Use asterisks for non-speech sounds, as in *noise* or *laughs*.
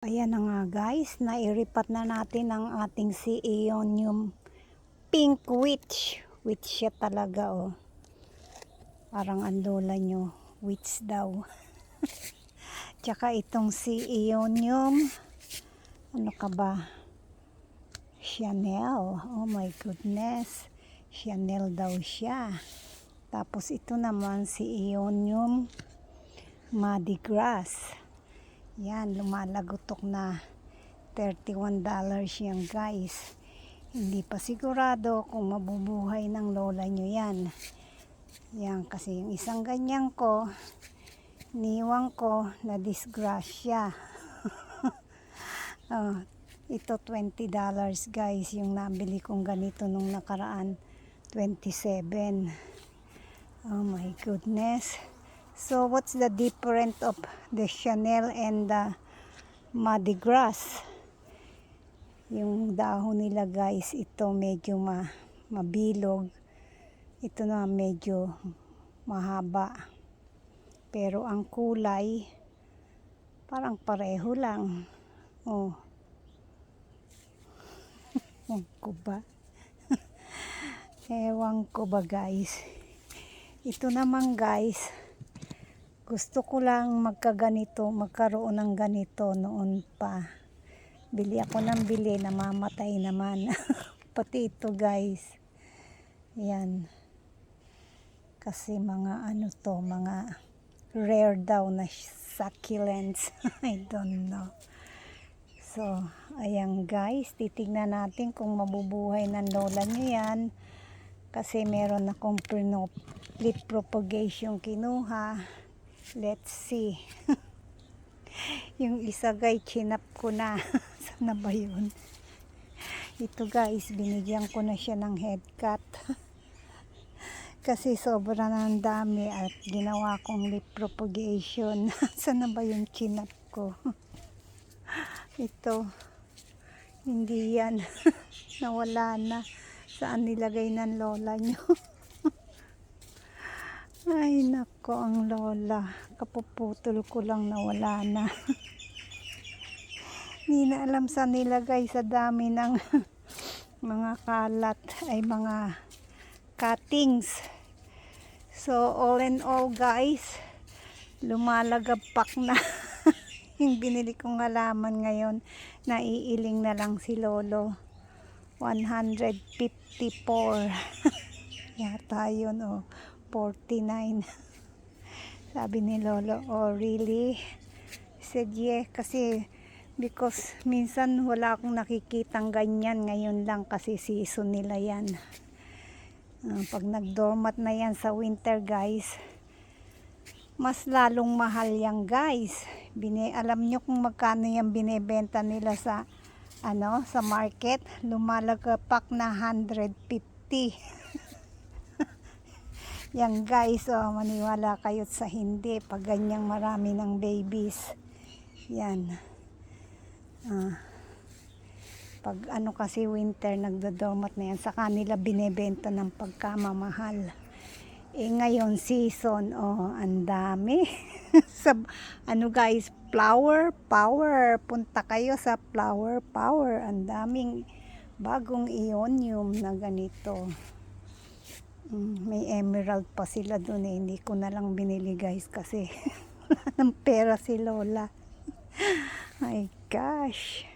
Ayan na nga guys, nairipat na natin ang ating si Eon yung pink witch. Witch siya talaga oh. Parang ang lola nyo, witch daw. *laughs* Tsaka itong si Eon yung, ano ka ba? Chanel. Oh my goodness. Chanel daw siya. Tapos ito naman si Eon yung Muddy Grass. Yan, lumalagotok na $31 yan guys. Hindi pa sigurado kung mabubuhay ng lola nyo yan. Yan, kasi yung isang ganyan ko, niwang ko na disgrasya. *laughs* oh, ito $20 guys, yung nabili kong ganito nung nakaraan. 27. Oh my goodness. So what's the difference of the Chanel and the Muddy Grass? Yung dahon nila guys, ito medyo ma mabilog. Ito na medyo mahaba. Pero ang kulay, parang pareho lang. Oh. *laughs* Ewan ko ba? *laughs* Ewan ko ba guys? Ito naman guys, gusto ko lang magkaganito, magkaroon ng ganito noon pa. Bili ako ng bili, namamatay naman. *laughs* Pati ito guys. Yan. Kasi mga ano to, mga rare daw na succulents. *laughs* I don't know. So, ayan guys, titignan natin kung mabubuhay ng lola nyo yan. Kasi meron akong split propagation kinuha. Let's see. *laughs* yung isa guys, chinap ko na. *laughs* Sana ba yun? Ito guys, binigyan ko na siya ng head cut. *laughs* Kasi sobra ang dami at ginawa kong lip propagation. Sana ba yung chinap ko? Ito. Hindi yan. Nawala na. Saan nilagay ng lola nyo? Nako ang lola. Kapuputol ko lang nawala na. *laughs* Hindi na alam saan nilagay sa dami ng *laughs* mga kalat ay mga cuttings. So, all in all guys, lumalagapak na *laughs* yung binili kong halaman ngayon. Naiiling na lang si Lolo. 154 yata yun oh 49 *laughs* sabi ni Lolo oh really? Said yeah kasi because minsan wala akong nakikitang ganyan ngayon lang kasi season nila yan. Ah, pag nagdormat na yan sa winter guys mas lalong mahal yan guys. Bine, alam nyo kung magkano yan binebenta nila sa ano sa market? Lumalagapak na 150 *laughs* yan guys oh, maniwala kayo sa hindi pag ganyang marami ng babies. Yan. Ah, pag ano kasi winter nagdodomat na yan. Sa kanila binebenta ng pagkamamahal. Eh ngayon season oh ang dami. *laughs* Sa ano guys flower power. Punta kayo sa flower power. Ang daming bagong ionium na ganito may emerald pa sila doon eh. Hindi ko na lang binili guys kasi *laughs* wala ng pera si Lola. *laughs* My gosh